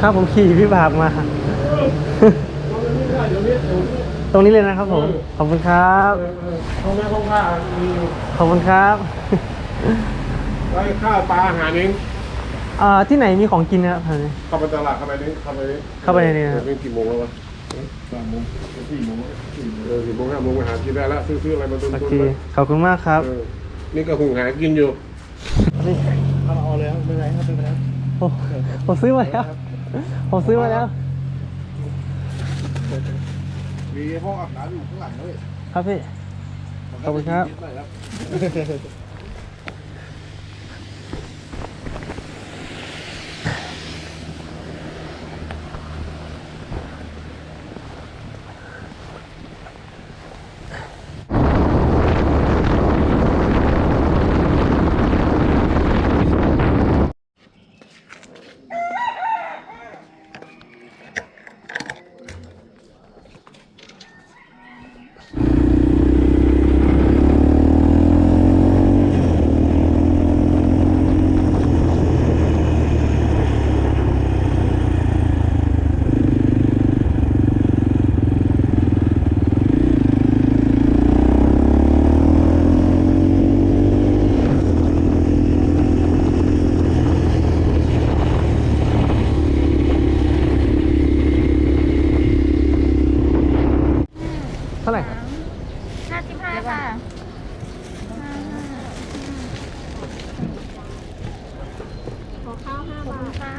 ครับผมขี่วิบากมา ตรงนี้เลยนะครับผม ขอบคุณครับห้องแม่ห้องผ้ามีอยู่ขอบคุณครับไว้ข้าวปลาอาหารเองอ่าที่ไหนมีของกินนะครับแถวนี้เข้าไปตลาดเข้าไปนี่เข้าไปนี่เข้าไปในนี้นะครับเป็นกี่โมงแล้ววะสามโมงสี่โมงเออสี่โมงห้าโมงไปหากินได้แล้วซื้อซื้ออะไรมาตุนโอตุเคนเลยขอบคุณมากครับ เออนี่ก็หุงหากินอยู่ นี่ เอาเอาเลยครับไม่เป็นไรครับไม่เป็นไรผมผมซื้อมาแล้ว ผมซื้อมาแล้ว มีห้องอาบน้ำอยู่ข้างหลังด้วยครับพี่ ขอบคุณครับนิดหน่อยครับ สิบห้าค่ะขอข้าวห้าบาทค่ะ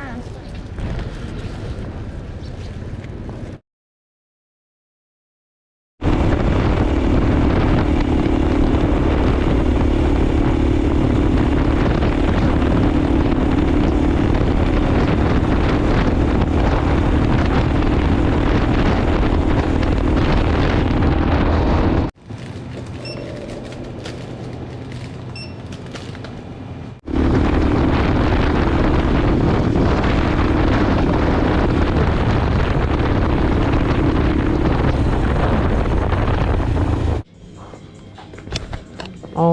เอา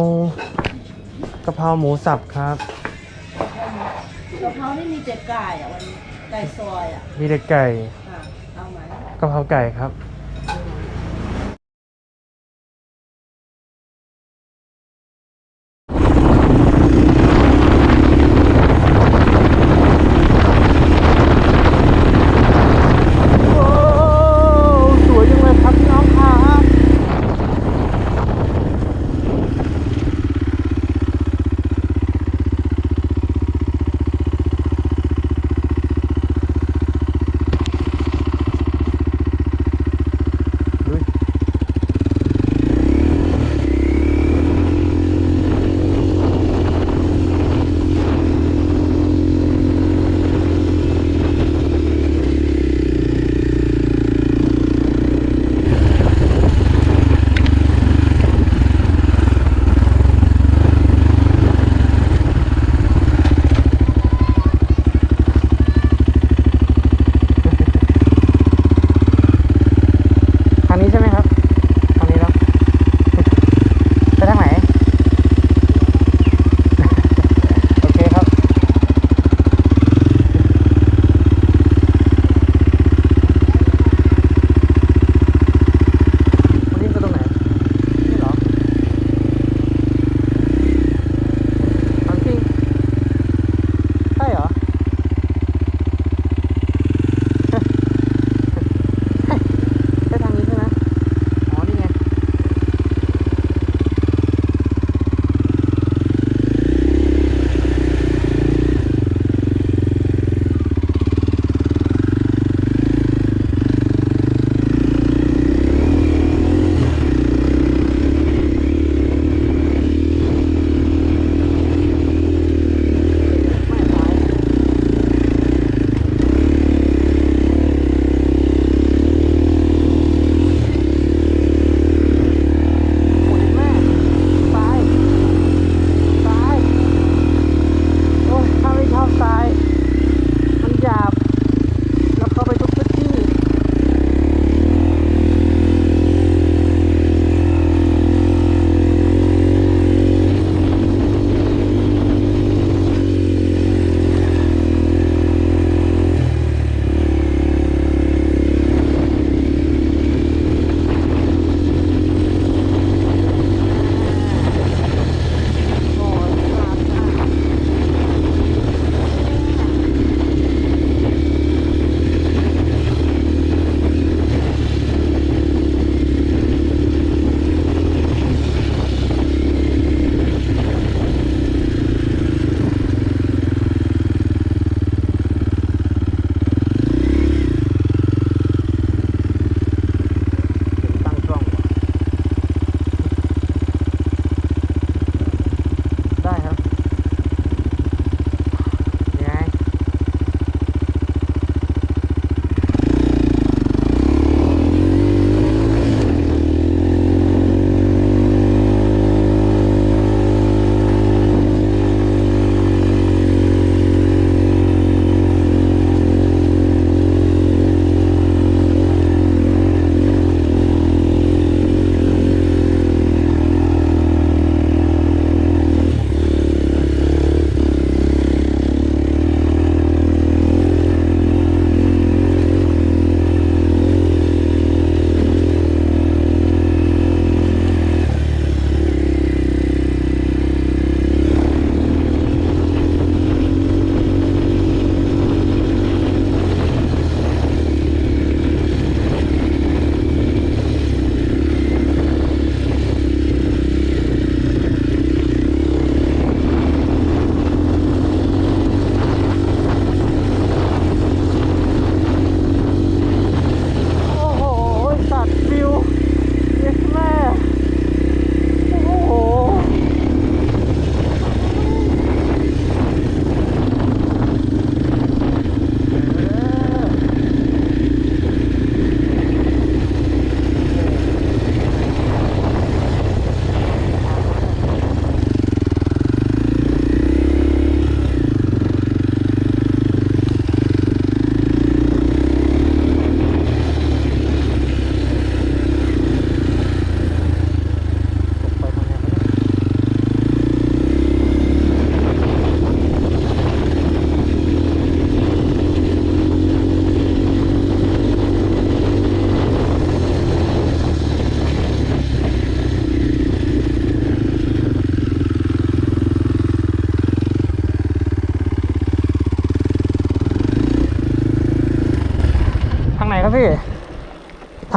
กะ เพราหมูสับครับกะเพรานี่มีเจ็ดไก่อะวันนี้ไก่ซอยอะมีแต่ไก่ค่ะเอาไหม กะเพราไก่ครับ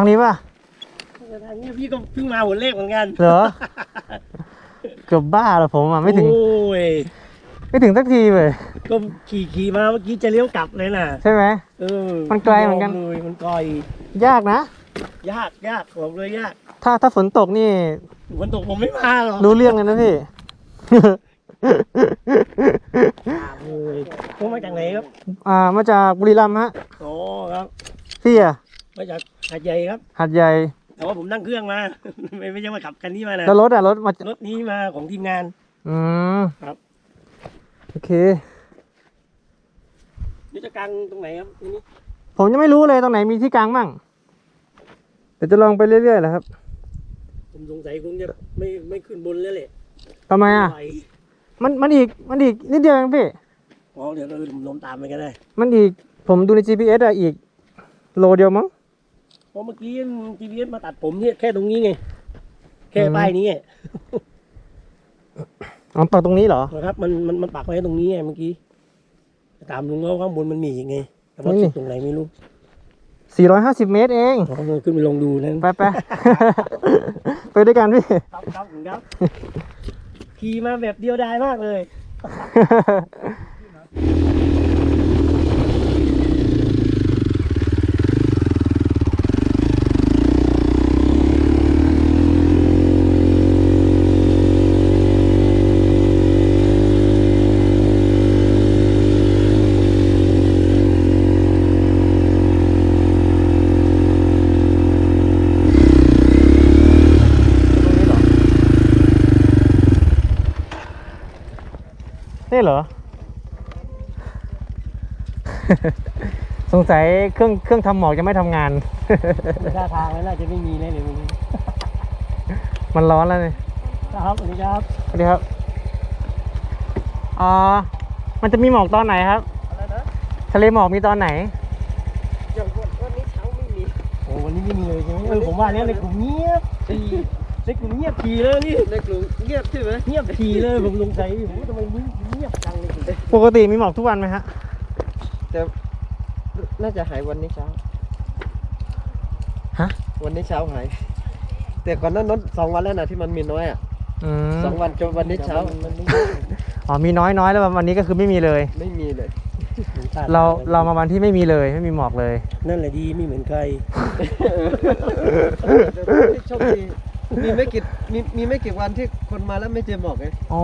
างนี้ป่ะทางนี้พี่ก็เพิ่งมาหัวเลขเหมือนกัน เหรอ เกือบบ้าแล้วผมอะไม่ถึง โอ้ย ไม่ถึงสักทีเลยก็ขี่ขี่มาเมื่อกี้จะเลี้ยวกลับเลยน่ะ ใช่ไหมเออมันไกลเหมือนกันเลยมันไกลยากนะ ยากยากบอกเลยยาก ถ้าถ้าฝนตกนี่ ฝนตกผมไม่มาหรอก รู้เรื่องเลยนะพี่เอ้ยพวกมาจากไหนครับ อ่า มาจากบุรีรัมย์ฮะ โอ้ครับ พี่อะ มาจากหาดใหญ่ครับ หัดใหญ่แต่ว่าผมนั่งเครื่องมา ไม่ไม่ใช่มาขับคันนี้มานะแล้วรถอะรถมารถนี้มาของทีมงาน อืมครับ โอเค นี่จะกลางตรงไหนครับทีนี้ผมยังไม่รู้เลยตรงไหนมีที่กลางมั่งเดี๋ยวจะลองไปเรื่อยๆแหละครับผมสงสัยคงจะไม่ไม่ขึ้นบนแล้วแหละทำไมอะไหวมันมันอีกมันอีกนิดเดียวเองพี่ อ๋อเดี๋ยวเราลมตามไปก็ได้ มันอีกผมดูใน GPS อะอีก โลเดียวมั้ง เพราะเมื่อกี้ GPS มาตัดผมเนี่ยแค่ตรงนี้ไง แค่อืมป้ายนี้ไงอ๋อปักตรงนี้เหรอนะครับ มันมันมันปักไว้ตรงนี้ไงเมื่อกี้ตามลุงเขาข้างบนมันมีอีกไงแต่ว่านี่จุดตรงไหนไม่รู้450เมตรเองอ๋อขึ้นไปลองดูนั่นไปไปไปด้วยกันพี่ครับครับผมครับขี่มาแบบเดียวดายมากเลย นี่เหรอ สงสัยเครื่องเครื่องทำหมอกจะไม่ทำงาน ท่าทางแล้วน่าจะไม่มีแน่เลยวันนี้มันร้อนแล้วเนี่ยครับสวัสดีครับสวัสดีครับอ่ามันจะมีหมอกตอนไหนครับ อะไรนะทะเลหมอกมีตอนไหน อย่างวันวันนี้เช้าไม่มีโอ้วันนี้ไม่มีเลยใช่ไหมเออผมว่าเนี่ยในกลุ่มเงียบที ในกลุ่มเงียบทีเลยนี่ในกลุ่มเงียบใช่ไหมเงียบทีเลยผมสงสัยผมว่าทำไมเงียบจังเลยปกติมีหมอกทุกวันไหมฮะแต่น่าจะหายวันนี้เช้าฮะวันนี้เช้าหายแต่ก่อนหนั้นนนสองวันแล้วนะที่มันมีน้อยอะอืมสองวันจนวันนี้เช้ามันไม่อ๋อมีน้อยน้อยแล้ววันนี้ก็คือไม่มีเลย ไม่มีเลย เราเรามาวันที่ไม่มีเลยไม่มีหมอกเลย นั่นแหละดีไม่เหมือนใครโชคดี มีไม่กี่มีมีไม่กี่วันที่คนมาแล้วไม่เจอหมอกไงอ๋อ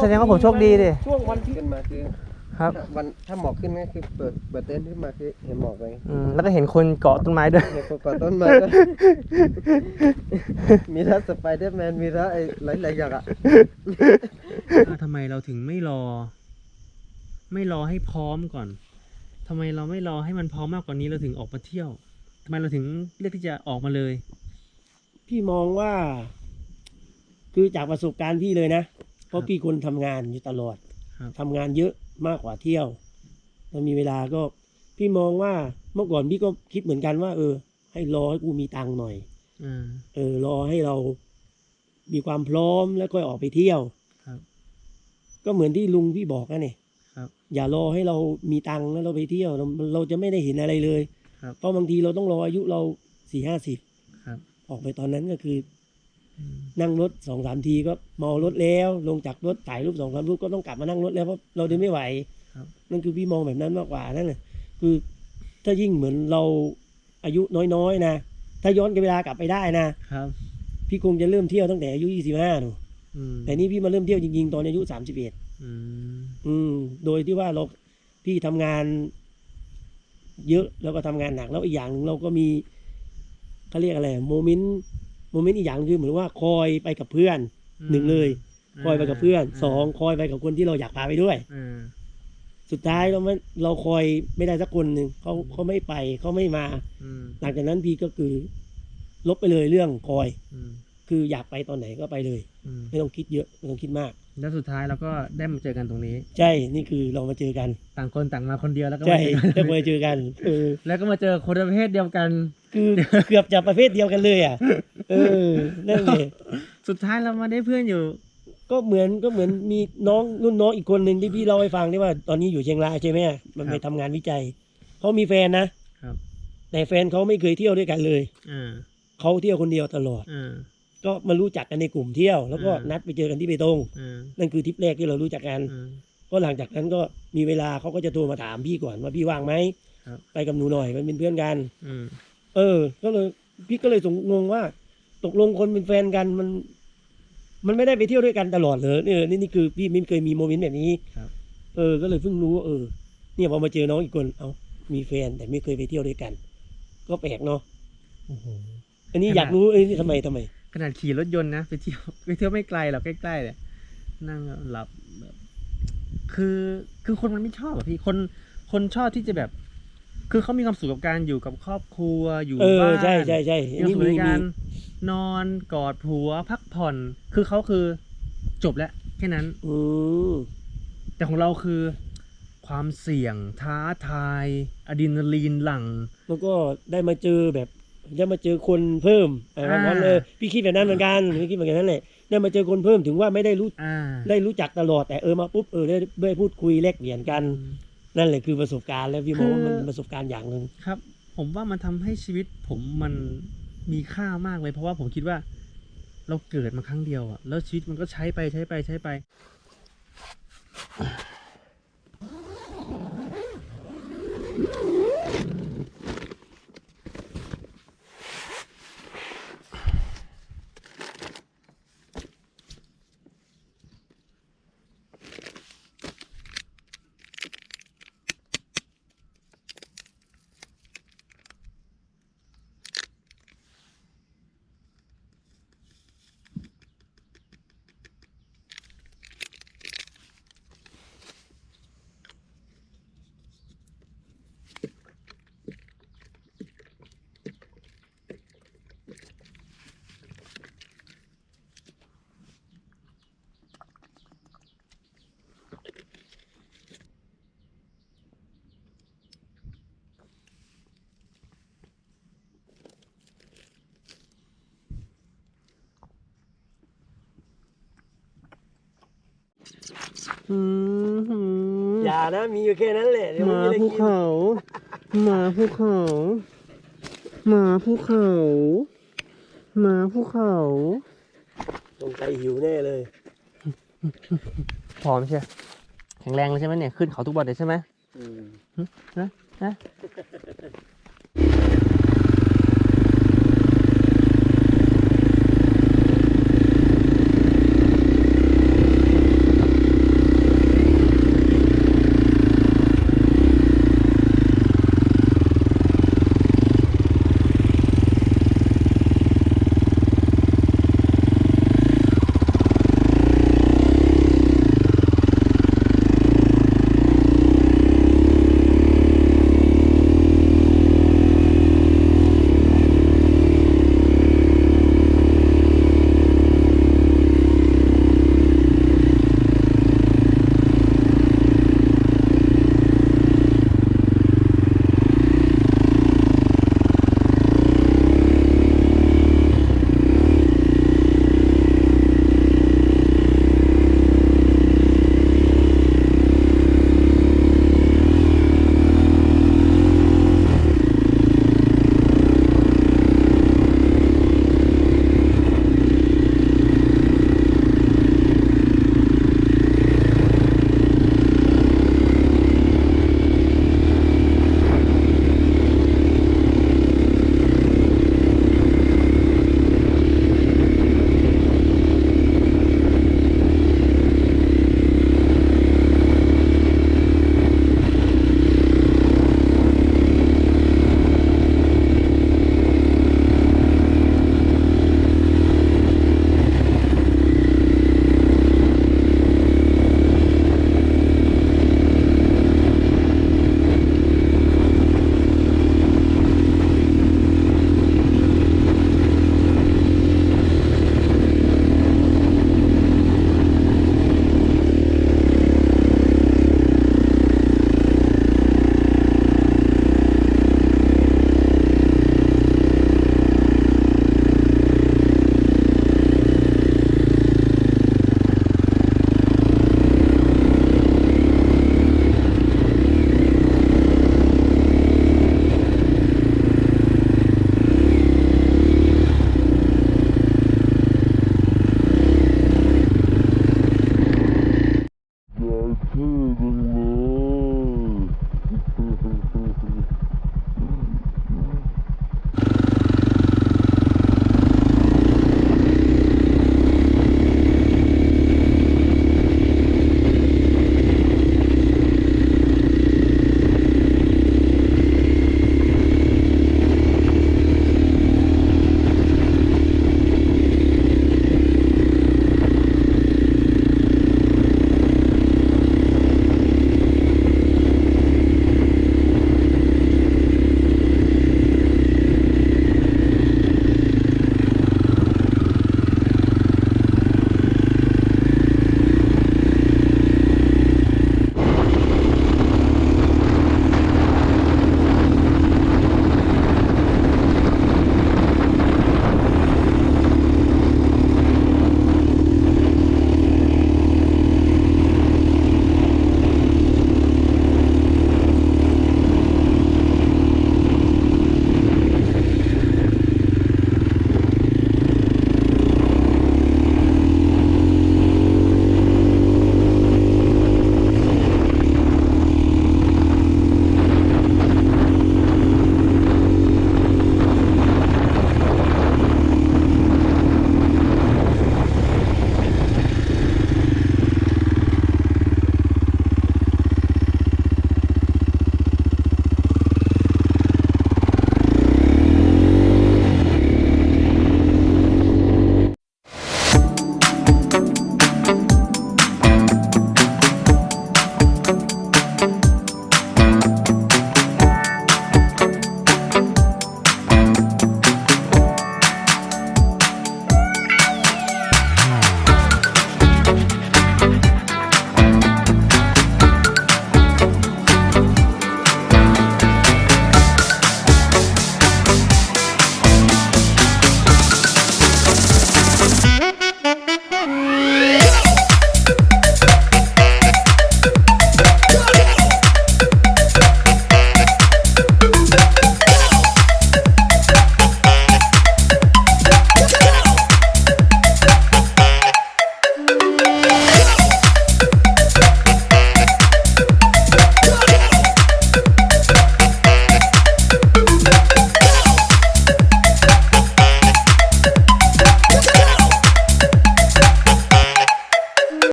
แสดงว่าผมโชคดีดิช่วงวันที่ขึ้นมาคือครับวันถ้าหมอกขึ้นก็คือเปิดเปิดเต็นท์ขึ้นมาคือเห็นหมอกเลยอืมแล้วก็เห็นคนเกาะต้นไม้ด้วย เห็นกว่าต้นไม้ด้วยมีทั้งสไปเดอร์แมนมีทั้งไอ้หลายๆอย่างอะทำไมเราถึงไม่รอ ไม่รอให้พร้อมก่อนทำไมเราไม่รอให้มันพร้อมมากกว่านี้เราถึงออกมาเที่ยวทำไมเราถึงเลือกที่จะออกมาเลย พี่มองว่า คือจากประสบการณ์พี่เลยนะ เพราะพี่คนทำงานอยู่ตลอดครับทำงานเยอะมากกว่าเที่ยวถ้ามีเวลาก็ พี่มองว่าเมื่อก่อนพี่ก็คิดเหมือนกันว่า เออ ให้รอให้กูมีตังค์หน่อยอ่าเออ รอให้เรามีความพร้อมแล้วก็ออกไปเที่ยวครับก็เหมือนที่ลุงพี่บอกนะเนี่ยครับอย่ารอให้เรามีตังค์แล้วเราไปเที่ยว เราเราจะไม่ได้เห็นอะไรเลยครับเพราะบางทีเราต้องรออายุเราสี่ห้าสิบครับ ออกไปตอนนั้นก็คืออืมนั่งรถสองสามทีก็เมารถแล้ว ลงจากรถถ่ายรูปสองสามรูปก็ต้องกลับมานั่งรถแล้วเพราะเราเดินไม่ไหวครับนั่นคือพี่มองแบบนั้นมากกว่านั่นแหละคือถ้ายิ่งเหมือนเราอายุน้อยๆนะถ้าย้อนเวลากลับไปได้นะครับ พี่คงจะเริ่มเที่ยวตั้งแต่อายุยี่สิบห้าหนูอืมแต่นี่พี่มาเริ่มเที่ยวจริงๆ ตอนอายุสามสิบเอ็ดอืมอืมโดยที่ว่าเราพี่ทำงาน เยอะแล้วก็ทำงานหนักแล้วอีกอย่างหนึ่งเราก็มี เขาเรียกอะไรโมเมนต์โมเมนต์อีกอย่างคือเหมือนว่าคอยไปกับเพื่อนหนึ่งเลยคอยไปกับเพื่อนสองคอยไปกับคนที่เราอยากพาไปด้วยอ่าสุดท้ายเราไม่เราคอยไม่ได้สักคนหนึ่งเขาเขาไม่ไปเขาไม่มาอืมหลังจากนั้นพี่ก็คือ ลบไปเลยเรื่องคอยอืมคืออยากไปตอนไหนก็ไปเลยอืมไม่ต้องคิดเยอะ ไม่ต้องคิดมาก แล้วสุดท้ายเราก็ได้มาเจอกันตรงนี้ ใช่ นี่คือเรามาเจอกัน ต่างคนต่างมาคนเดียวแล้วก็ใช่มาเจอกันแล้วมาเจอกันเออแล้วก็มาเจอคนประเภทเดียวกัน คือเกือบจะประเภทเดียวกันเลยอะ เออนั่นเลยสุดท้ายเรามาได้เพื่อนอยู่ ก็เหมือนก็เหมือนมีน้องรุ่นน้องอีกคนหนึ่งที่พี่เล่าให้ฟังที่ว่าตอนนี้อยู่เชียงรายใช่ไหมมันไปทำงานวิจัยเขามีแฟนนะครับ แต่แฟนเขาไม่เคยเที่ยวด้วยกันเลยอ่าเขาเที่ยวคนเดียวตลอดอ่า ก็มารู้จักกันในกลุ่มเที่ยว แล้วก็อ่านันัดไปเจอกันที่เบตงอ่านั่นคือทริปแรกที่เรารู้จักกันอ่าก็หลังจากนั้นก็มีเวลาเขาก็จะโทรมาถามพี่ก่อนว่าพี่ว่างไหมครับไปกับหนูหน่อยมันเป็นเพื่อนกันอืมเออ ก็เลยพี่ก็เลยสงงงว่า ตกลงคนเป็นแฟนกันมัน มันไม่ได้ไปเที่ยวด้วยกันตลอดเลยเออนี่นี่คือพี่ไม่เคยมีโมเมนต์แบบนี้ครับเออ ก็เลยเพิ่งรู้ว่าเออ เนี่ยพอมาเจอน้องอีกคน เอามีแฟนแต่ไม่เคยไปเที่ยวด้วยกัน ก็แปลกเนาะโอ้โหอันนี้ขนาดอยากรู้เอ้ยนี่ทำไมทำไมข นาดขี่รถยนต์นะไปเที่ยวไปเที่ยวไม่ไกลหรอกใกล้ๆเลยนั่งหลับแบบคือคือคนมันไม่ชอบอะพี่คนคนชอบที่จะแบบ คือเขามีความสุขกับการอยู่กับครอบครัวอยู่เออบ้านใช่ใช่ใช่มีอันความนี้มีมีสุขในการนอนกอดผัวพักผ่อน คือเขาคือจบแล้วแค่นั้นอืมแต่ของเราคือความเสี่ยงท้าทายอะดรีนาลีนหลั่งแล้วก็ได้มาเจอแบบ ได้มาเจอคนเพิ่มอะไรแบบนั้นอ่าเลยพี่คิดแบบนั้นเหมือนกันพี่คิดเหมือนกันนั่นแหละได้มาเจอคนเพิ่มถึงว่าไม่ได้รู้อ่าได้รู้จักตลอดแต่เออมาปุ๊บเออได้ได้พูดคุยแลกเปลี่ยนกัน นั่นแหละคือประสบการณ์แล้วพี่มองว่ามันคือเป็นประสบการณ์อย่างหนึ่ง ครับ ผมว่ามันทำให้ชีวิตผมมันมีค่ามากเลย เพราะว่าผมคิดว่า เราเกิดมาครั้งเดียวอะแล้วชีวิตมันก็ใช้ไปใช้ไปใช้ไป อืมอย่านะมีอยู่แค่นั้นแหละเดี๋ยวหมันมามีอะไรภูกินเขาหมาภูเขาหมาภูเขาหมาภูเขาสงสัยหิวแน่เลยพร้อมใช่ไหมแข็งแรงเลยใช่ไหมเนี่ยขึ้นเขาทุกวันเลยใช่ไหม อืม นะนะ